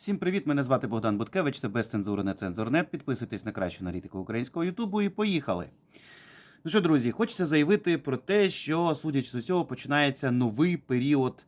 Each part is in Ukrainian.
Всім привіт! Мене звати Богдан Буткевич. Це без цензури на цензурнет. Підписуйтесь на кращу аналітику українського Ютубу і поїхали. Ну що, друзі, хочеться заявити про те, що, судячи з усього, починається новий період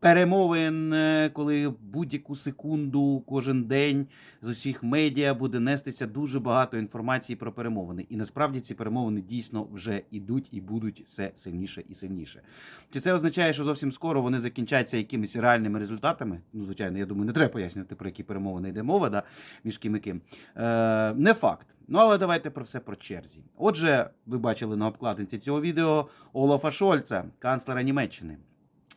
перемовин, е, коли будь-яку секунду, кожен день з усіх медіа буде нестися дуже багато інформації про перемовини. І насправді ці перемовини дійсно вже ідуть і будуть все сильніше і сильніше. Чи це означає, що зовсім скоро вони закінчаться якимись реальними результатами? Ну, звичайно, я думаю, не треба пояснювати, про які перемовини йде мова, да, між ким і ким. Е, не факт. Ну, але давайте про все про черзі. Отже, ви бачили на обкладинці цього відео Олафа Шольца, канцлера Німеччини.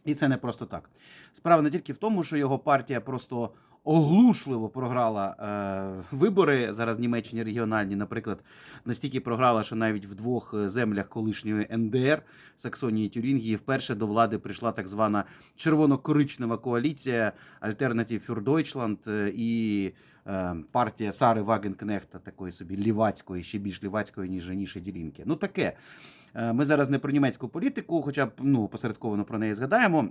І це не просто так. Справа не тільки в тому, що його партія просто оглушливо програла е, вибори зараз в Німеччині регіональні, наприклад, настільки програла, що навіть в двох е, землях колишньої НДР Саксонії і Тюрінгії вперше до влади прийшла так звана червоно-коричнева коаліція Deutschland е, і е, партія Сари Вагенкнехта, такої собі лівацької, ще більш лівацької, ніж раніше ділінки. Ну таке. Е, Ми зараз не про німецьку політику, хоча б ну, посередковано про неї згадаємо.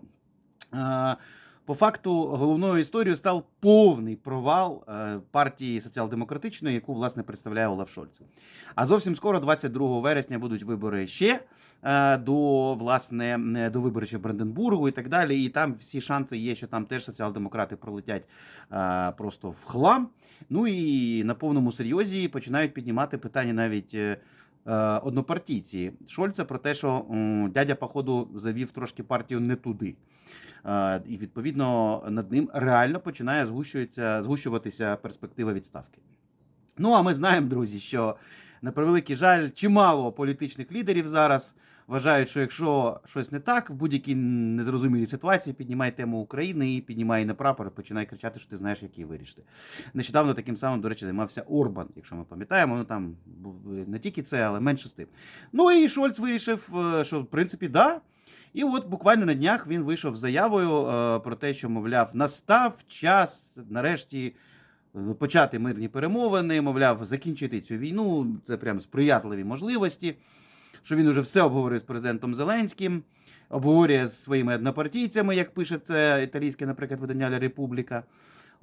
По факту головною історією став повний провал е, партії соціал-демократичної, яку власне представляє Олаф Шольц. А зовсім скоро, 22 вересня, будуть вибори ще е, до власне е, до виборів Бранденбургу і так далі. І там всі шанси є, що там теж соціал-демократи пролетять просто в хлам. Ну і на повному серйозі починають піднімати питання навіть. Е, Однопартійці Шольца про те, що дядя, походу, завів трошки партію не туди. Е, І відповідно над ним реально починає згущуватися перспектива відставки. Ну а ми знаємо, друзі, що на превеликий жаль, чимало політичних лідерів зараз вважають, що якщо щось не так, в будь-якій незрозумілій ситуації піднімай тему України і піднімай на прапор, і починай кричати, що ти знаєш, як її вирішити. Нещодавно таким самим, до речі, займався Орбан, якщо ми пам'ятаємо. Ну там був не тільки це, але менше з тим. Ну і Шольц вирішив, е, що в принципі да. І от буквально на днях він вийшов з заявою е, про те, що, мовляв, настав час нарешті е, почати мирні перемовини, мовляв, закінчити цю війну. Це прям сприятливі можливості. Що він уже все обговорив з президентом Зеленським, обговорює з своїми однопартійцями, як пише це італійське, наприклад, видання Ля Републіка.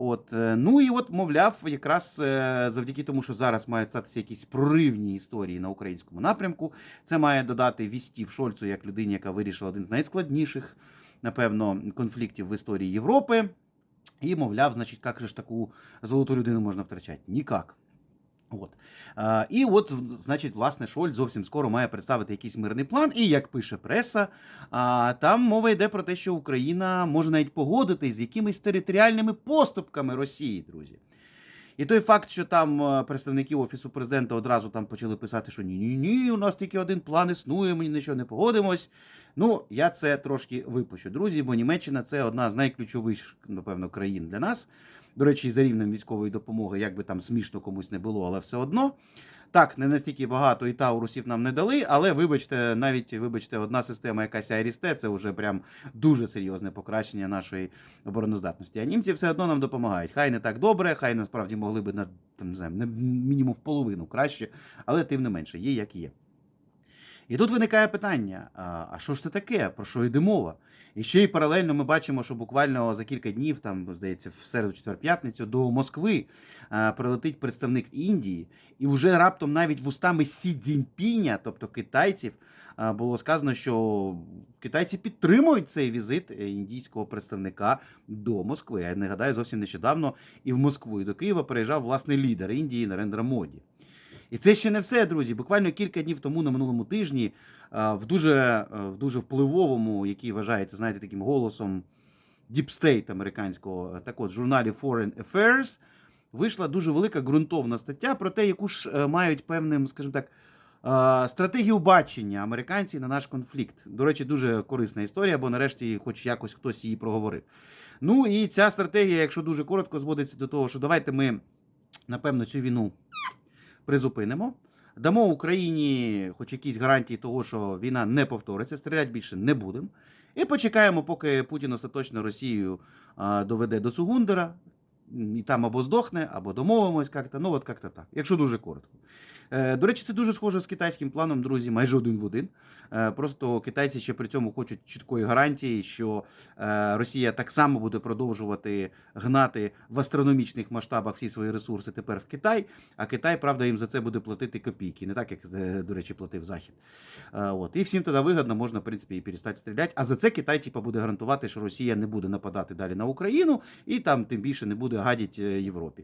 От, е, ну і от, мовляв, якраз е, завдяки тому, що зараз мають статися якісь проривні історії на українському напрямку, це має додати вістів Шольцу як людині, яка вирішила один з найскладніших, напевно, конфліктів в історії Європи. І, мовляв, значить, як же ж таку золоту людину можна втрачати? Нікак. От. Е, і от, значить, власне, Шольц зовсім скоро має представити якийсь мирний план. І як пише преса, а, там мова йде про те, що Україна може навіть погодитись з якимись територіальними поступками Росії, друзі. І той факт, що там е, представники Офісу президента одразу там почали писати, що ні-ні, ні, у нас тільки один план існує, ми нічого не погодимось. Ну, я це трошки випущу, друзі, бо Німеччина це одна з найключовіших, напевно, країн для нас. До речі, за рівнем військової допомоги, як би там смішно комусь не було, але все одно. Так, не настільки багато і таурусів нам не дали, але вибачте, навіть вибачте, одна система, якась Айрісте, це вже прям дуже серйозне покращення нашої обороноздатності. А німці все одно нам допомагають. Хай не так добре, хай насправді могли би на там, не знаю, мінімум в половину краще, але тим не менше, є як є. І тут виникає питання: а що ж це таке? Про що йде мова? І ще й паралельно ми бачимо, що буквально за кілька днів, там здається, в середу четвер п'ятницю до Москви прилетить представник Індії, і вже раптом навіть вустами Сі Цзіньпіня, тобто китайців, було сказано, що китайці підтримують цей візит е, індійського представника до Москви. Я нагадаю, зовсім нещодавно і в Москву, і до Києва переїжджав власний лідер Індії Нарендра Моді. І це ще не все, друзі. Буквально кілька днів тому на минулому тижні в дуже, е, в дуже впливовому, який вважається, знаєте, таким голосом Deep State американського, е, так от, журналі Foreign Affairs вийшла дуже велика ґрунтовна стаття про те, яку ж е, мають певним, скажімо так, е, стратегію бачення американців на наш конфлікт. До речі, дуже корисна історія, бо нарешті, хоч якось хтось її проговорив. Ну і ця стратегія, якщо дуже коротко, зводиться до того, що давайте ми, напевно, цю війну призупинимо. Дамо Україні хоч якісь гарантії того, що війна не повториться, стріляти більше не будемо. І почекаємо, поки Путін остаточно Росію доведе до Цугундера, і там або здохне, або домовимось як-то, ну от як-то так, якщо дуже коротко. Е, До речі, це дуже схоже з китайським планом, друзі, майже один в один. Е, Просто китайці ще при цьому хочуть чіткої гарантії, що е, Росія так само буде продовжувати гнати в астрономічних масштабах всі свої ресурси тепер в Китай. А Китай, правда, їм за це буде платити копійки, не так як, до речі, платив Захід. От і всім тоді вигідно, можна в принципі і перестати стріляти. А за це Китай, типа, буде гарантувати, що Росія не буде нападати далі на Україну, і там тим більше не буде гадіти Європі.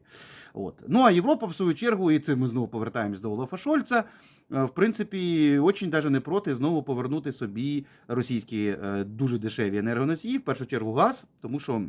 От. Ну а Європа, в свою чергу, і це ми знову повертаємось до Олафа Шольца. е, В принципі, очень даже не проти знову повернути собі російські е, дуже дешеві енергоносії, в першу чергу газ, тому що.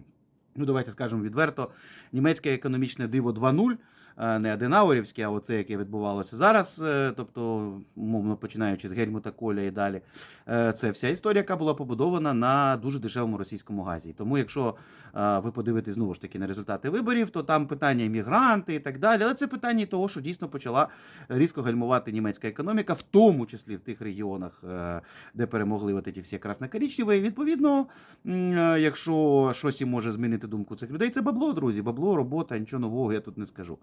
Ну, давайте скажемо відверто, німецьке економічне диво 2.0, е, не Аденауерівське, а оце, яке відбувалося зараз, е, тобто, умовно починаючи з Гельмута Коля і далі. Е, Це вся історія, яка була побудована на дуже дешевому російському газі. Тому, якщо е, ви подивитесь знову ж таки на результати виборів, то там питання іммігранти і так далі. Але це питання того, що дійсно почала різко гальмувати німецька економіка, в тому числі в тих регіонах, е, де перемогли от ці всі красно-коричневі. І відповідно, е, якщо щось і може змінити думку цих людей, це бабло, друзі. Бабло, робота, нічого нового я тут не скажу.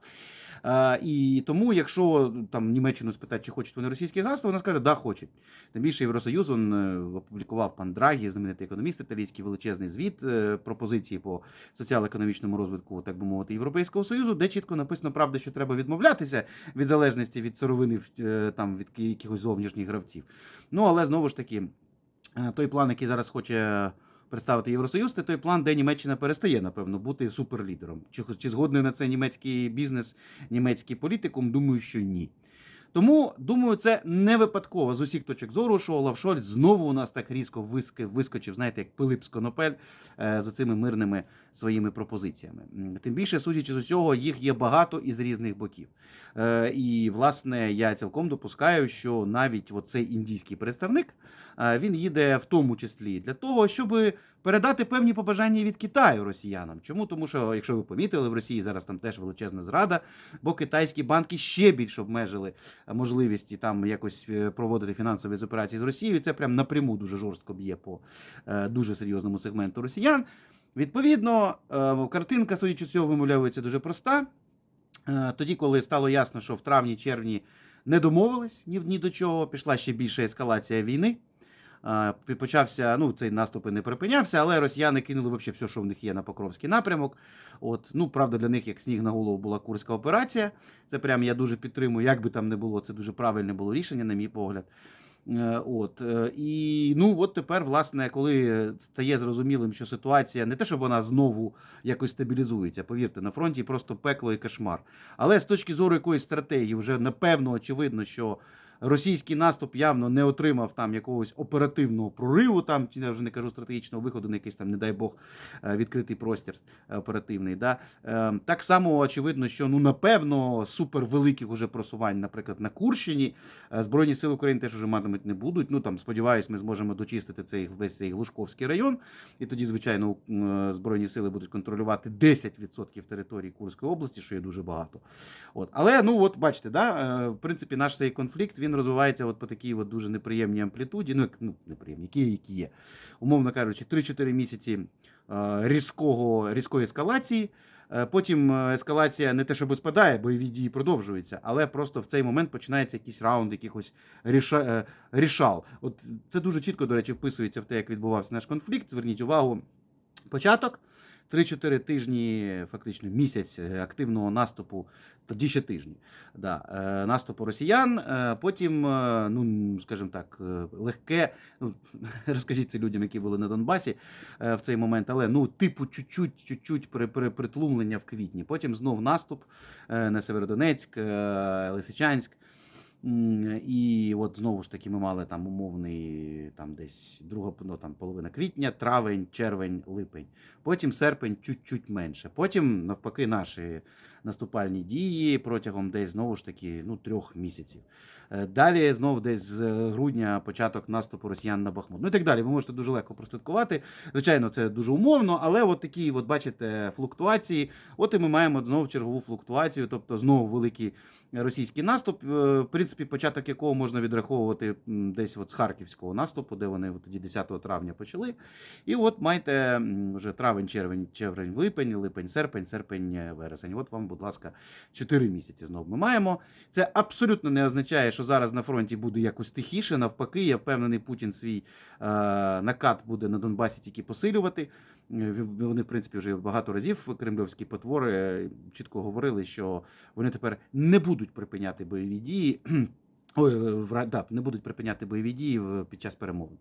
Е, І тому, якщо там Німеччину спитати, чи хочуть вони російський газ, то вона скаже, да, хочуть. Тим більше Євросоюз він е, опублікував пан Драгі, знаменитий економіст італійський величезний звіт е, пропозиції по соціально-економічному розвитку, так би мовити, Європейського Союзу, де чітко написано правда, що треба відмовлятися від залежності від сировини е, там від якихось зовнішніх гравців. Ну але знову ж таки, той план, який зараз хоче. Представити Євросоюз, це той план, де Німеччина перестає, напевно, бути суперлідером. Чи, чи згодний на це німецький бізнес, німецький політикум? Думаю, що ні. Тому думаю, це не випадково з усіх точок зору, що Олаф Шольц знову у нас так різко вискочив, знаєте, як Пилип з Конопель е, з цими мирними своїми пропозиціями. Тим більше, судячи з усього, їх є багато із різних боків. Е, І, власне, я цілком допускаю, що навіть оцей індійський представник е, він їде в тому числі для того, щоб передати певні побажання від Китаю росіянам. Чому? Тому що, якщо ви помітили, в Росії зараз там теж величезна зрада, бо китайські банки ще більш обмежили можливості там якось е, проводити фінансові операції з Росією. Це прям напряму дуже жорстко б'є по е, дуже серйозному сегменту росіян. Відповідно, е, картинка, судячи цього, вимовляється дуже проста. Тоді, коли стало ясно, що в травні-червні не домовились ні, ні до чого, пішла ще більша ескалація війни. Почався, ну, цей наступ і не припинявся, але росіяни кинули вообще все, що в них є на Покровський напрямок. От, ну, правда, для них як сніг на голову була Курська операція. Це прям я дуже підтримую, як би там не було, це дуже правильне було рішення, на мій погляд. Е, От е, і ну от тепер, власне, коли стає зрозумілим, що ситуація не те, щоб вона знову якось стабілізується. Повірте, на фронті просто пекло і кошмар. Але з точки зору якоїсь стратегії, вже напевно очевидно, що російський наступ явно не отримав там якогось оперативного прориву, там чи я вже не кажу стратегічного виходу на якийсь там, не дай Бог, е, відкритий простір е, оперативний. Да? Е, Так само очевидно, що ну напевно супервеликих уже просувань, наприклад, на Курщині. Збройні сили України теж уже матимуть не будуть. Ну там сподіваюсь, ми зможемо дочистити цей весь цей Глушковський район. І тоді, звичайно, збройні сили будуть контролювати 10% території Курської області, що є дуже багато. От, але ну от бачите, да, в принципі, наш цей конфлікт він розвивається от по такій от дуже неприємній амплітуді. Ну, ну неприємні, які, які є. Умовно кажучи, 3-4 місяці е, різкого різкої ескалації. Е, Потім е, ескалація не те, щоб спадає, бойові дії продовжуються, але просто в цей момент починається якийсь раунд, якихось ріша, рішал. От це дуже чітко, до речі, вписується в те, як відбувався наш конфлікт. Зверніть увагу, початок. 3-4 тижні, фактично місяць е, активного наступу, тоді ще тижні. Да, е, наступу росіян. Е, потім, ну скажімо так, легке. Ну розкажіть це людям, які були на Донбасі в цей момент, але ну, типу, чуть-чуть, чуть-чуть при, при, притлумлення в квітні. Потім знов наступ на Северодонецьк, Лисичанськ. І от знову ж таки ми мали там умовний там десь друга ну, там, половина квітня, травень, червень, липень. Потім серпень чуть-чуть менше. Потім, навпаки, наші наступальні дії протягом десь знову ж таки ну, трьох місяців. Е, Далі знов десь з грудня початок наступу росіян на Бахмут. Ну і так далі. Ви можете дуже легко прослідкувати. Звичайно, це дуже умовно, але от такі, от бачите, флуктуації. От і ми маємо знову чергову флуктуацію, тобто знову великий російський наступ. Е, В принципі, початок якого можна відраховувати десь от з харківського наступу, де вони тоді 10 травня почали. І от маєте вже травень, червень, червень, липень, липень, серпень, серпень, е, вересень. От вам, будь ласка, 4 місяці знову ми маємо. Це абсолютно не означає, що зараз на фронті буде якось тихіше. Навпаки, я впевнений, Путін свій е, накат буде на Донбасі тільки посилювати. Е, Вони, в принципі, вже багато разів кремльовські потвори е, чітко говорили, що вони тепер не будуть припиняти бойові дії. Ой, в да, не будуть припиняти бойові дії під час перемовин.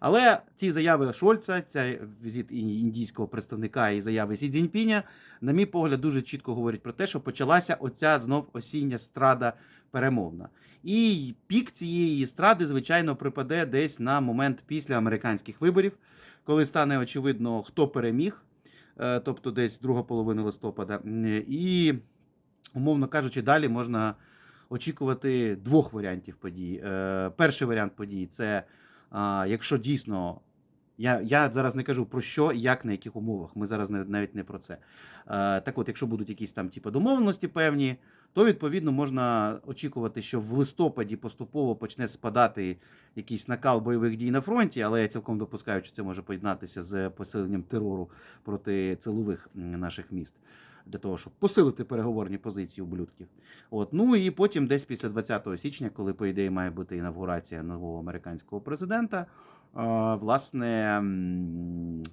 Але ці заяви Шольца, ця візит індійського представника і заяви Сі Цзіньпіня, на мій погляд, дуже чітко говорять про те, що почалася оця знов осіння страда перемовна. І пік цієї стради, звичайно, припаде десь на момент після американських виборів, коли стане очевидно, хто переміг, е, тобто десь друга половина листопада. І, умовно кажучи, далі можна очікувати двох варіантів подій. Е, Перший варіант подій це якщо дійсно. Я, я зараз не кажу про що, як, на яких умовах. Ми зараз навіть не про це. Е, так от, якщо будуть якісь там типу, домовленості певні, то відповідно можна очікувати, що в листопаді поступово почне спадати якийсь накал бойових дій на фронті, але я цілком допускаю, що це може поєднатися з посиленням терору проти цілових наших міст. Для того, щоб посилити переговорні позиції ублюдків. От. Ну і потім, десь після 20 січня, коли, по ідеї, має бути інавгурація нового американського президента, е, власне,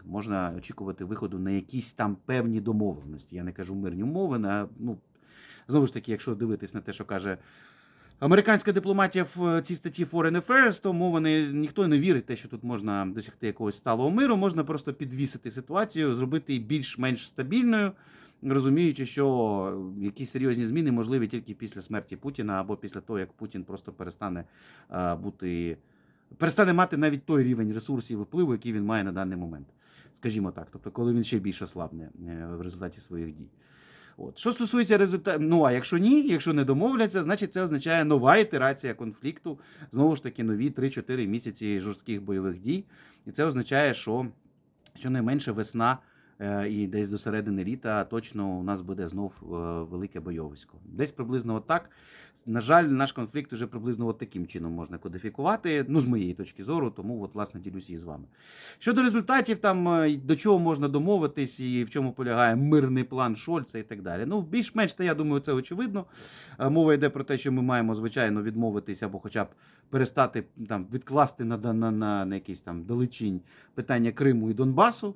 можна очікувати виходу на якісь там певні домовленості. Я не кажу мирні умови, а ну, знову ж таки, якщо дивитись на те, що каже. Американська дипломатія в цій статті Foreign Affairs, тому вони ніхто не вірить те, що тут можна досягти якогось сталого миру, можна просто підвісити ситуацію, зробити її більш-менш стабільною, розуміючи, що якісь серйозні зміни можливі тільки після смерті Путіна або після того, як Путін просто перестане бути, перестане мати навіть той рівень ресурсів і впливу, який він має на даний момент. Скажімо так, тобто, коли він ще більше слабне е, в результаті своїх дій. От. Що стосується результатів, ну а якщо ні, якщо не домовляться, значить це означає нова ітерація конфлікту, знову ж таки, нові 3-4 місяці жорстких бойових дій. І це означає, що щонайменше весна е, і десь до середини літа точно у нас буде знов е, велике бойовисько. Десь приблизно отак. На жаль, наш конфлікт уже приблизно от таким чином можна кодифікувати, ну, з моєї точки зору, тому от, власне, ділюся і з вами. Щодо результатів, там е, до чого можна домовитись і в чому полягає мирний план Шольца і так далі. Ну, більш-менш, я думаю, це очевидно. Е, Мова йде про те, що ми маємо, звичайно, відмовитись або хоча б перестати там відкласти на, на, на, на якийсь там далечінь питання Криму і Донбасу.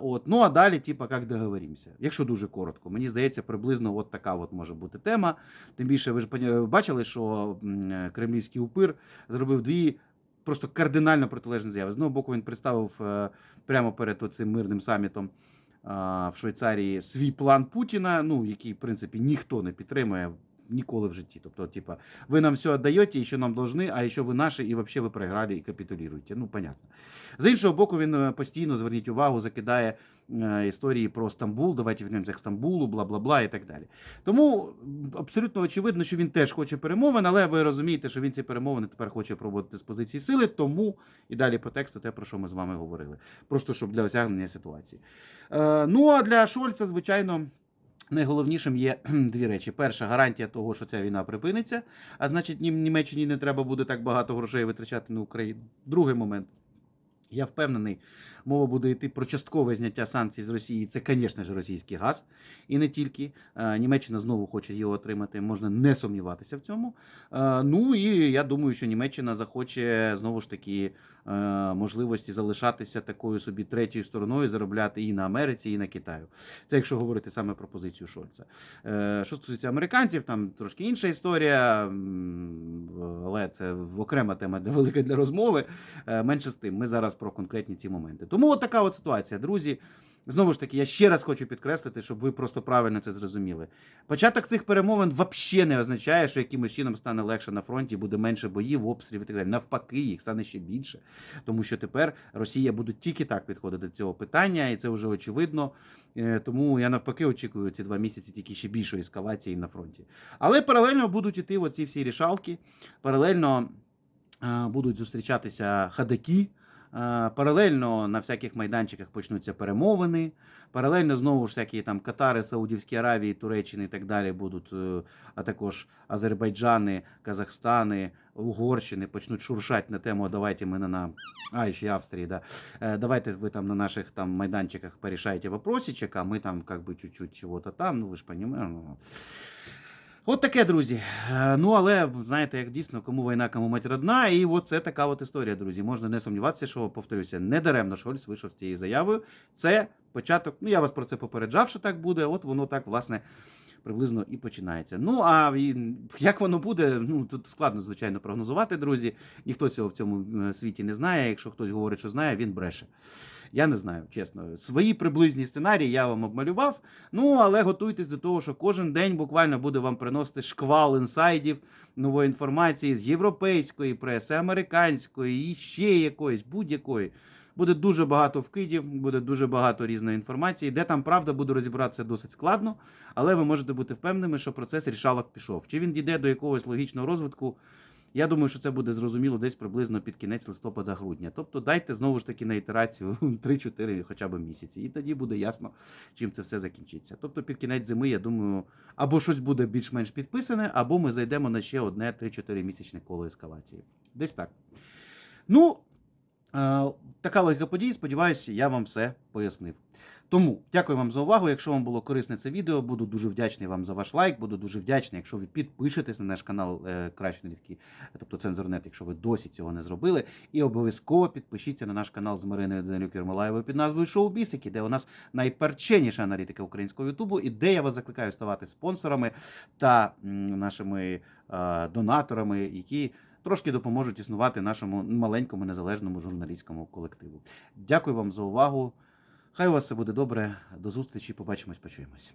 От. Ну а далі, типа, як договоримося. Якщо дуже коротко, мені здається, приблизно от така от може бути тема. Тим більше, ви ж бачили, що е, кремлівський упир зробив дві просто кардинально протилежні заяви. З одного боку, він представив е, прямо перед цим мирним самітом в Швейцарії свій план Путіна, ну який, в принципі, ніхто не підтримує. Ніколи в житті. Тобто, типа, ви нам все віддаєте, і що нам должны, а що ви наші, і взагалі ви проіграли і капітулюєте. Ну, понятно. З іншого боку, він е, постійно, зверніть увагу, закидає е, історії про Стамбул, давайте вернемося к Стамбулу, бла бла бла і так далі. Тому абсолютно очевидно, що він теж хоче перемовин, але ви розумієте, що він ці перемовини тепер хоче проводити з позиції сили, тому і далі по тексту те, про що ми з вами говорили. Просто щоб для осягнення ситуації. Е, ну а для Шольца, звичайно. Найголовнішим є дві речі: перша гарантія того, що ця війна припиниться, а значить, Німеччині не треба буде так багато грошей витрачати на Україну. Другий момент. Я впевнений, мова буде йти про часткове зняття санкцій з Росії. Це, звісно ж, російський газ, і не тільки. Е, Німеччина знову хоче його отримати, можна не сумніватися в цьому. Е, Ну і я думаю, що Німеччина захоче знову ж таки е, можливості залишатися такою собі третьою стороною, заробляти і на Америці, і на Китаю. Це якщо говорити саме про позицію Шольца. Що стосується американців, там трошки інша історія, але це окрема тема велика для розмови. Менше з тим, ми зараз про конкретні ці моменти. Тому от така от ситуація, друзі. Знову ж таки, я ще раз хочу підкреслити, щоб ви просто правильно це зрозуміли. Початок цих перемовин взагалі не означає, що якимось чином стане легше на фронті, буде менше боїв, обстрілів і так далі. Навпаки, їх стане ще більше. Тому що тепер Росія буде тільки так підходити до цього питання, і це вже очевидно. Е, Тому я навпаки очікую ці два місяці тільки ще більшої ескалації на фронті. Але паралельно будуть іти оці всі рішалки, паралельно е, будуть зустрічатися хадаки. Е, Паралельно на всяких майданчиках почнуться перемовини. Паралельно знову ж всякі там Катари, Саудівські Аравії, Туреччини і так далі будуть, е, а також Азербайджани, Казахстани, Угорщини почнуть шуршати на тему давайте ми на, на а, ще Австрії, да. Е, Давайте ви там на наших там майданчиках порішайте вопросичек, а ми там как бы чуть-чуть чого-то там, ну ви ж розумієте. От таке, друзі. Е, Ну, але знаєте, як дійсно, кому війна, кому мать родна. І от це така от історія, друзі. Можна не сумніватися, що повторюся, не даремно Шольц вийшов з цією заявою. Це початок. Ну, я вас про це попереджав, що так буде. От воно так, власне, приблизно і починається. Ну, а як воно буде, ну тут складно, звичайно, прогнозувати, друзі. Ніхто цього в цьому е, світі не знає. Якщо хтось говорить, що знає, він бреше. Я не знаю, чесно. Свої приблизні сценарії я вам обмалював. Ну, але готуйтесь до того, що кожен день буквально буде вам приносити шквал інсайдів, нової інформації з європейської преси, американської і ще якоїсь, будь-якої. Буде дуже багато вкидів, буде дуже багато різної інформації. Де там правда, буду розібратися досить складно, але ви можете бути впевненими, що процес рішалок пішов. Чи він дійде до якогось логічного розвитку? Я думаю, що це буде зрозуміло десь приблизно під кінець листопада-грудня. Тобто дайте знову ж таки на ітерацію 3-4 хоча б місяці, і тоді буде ясно, чим це все закінчиться. Тобто під кінець зими, я думаю, або щось буде більш-менш підписане, або ми зайдемо на ще одне 3-4 місячне коло ескалації. Десь так. Ну, така логіка подій. Сподіваюся, я вам все пояснив. Тому дякую вам за увагу. Якщо вам було корисне це відео, буду дуже вдячний вам за ваш лайк. Буду дуже вдячний, якщо ви підпишетесь на наш канал е, Краще Рідкі, тобто Цензорнет, якщо ви досі цього не зробили. І обов'язково підпишіться на наш канал з Мариною Данилюк Єрмолаєвою під назвою Шоу Бісики, де у нас найперченіша аналітика українського Ютубу, і де я вас закликаю ставати спонсорами та нашими е, донаторами, які. Трошки допоможуть існувати нашому маленькому незалежному журналістському колективу. Дякую вам за увагу. Хай у вас все буде добре. До зустрічі. Побачимось, почуємось.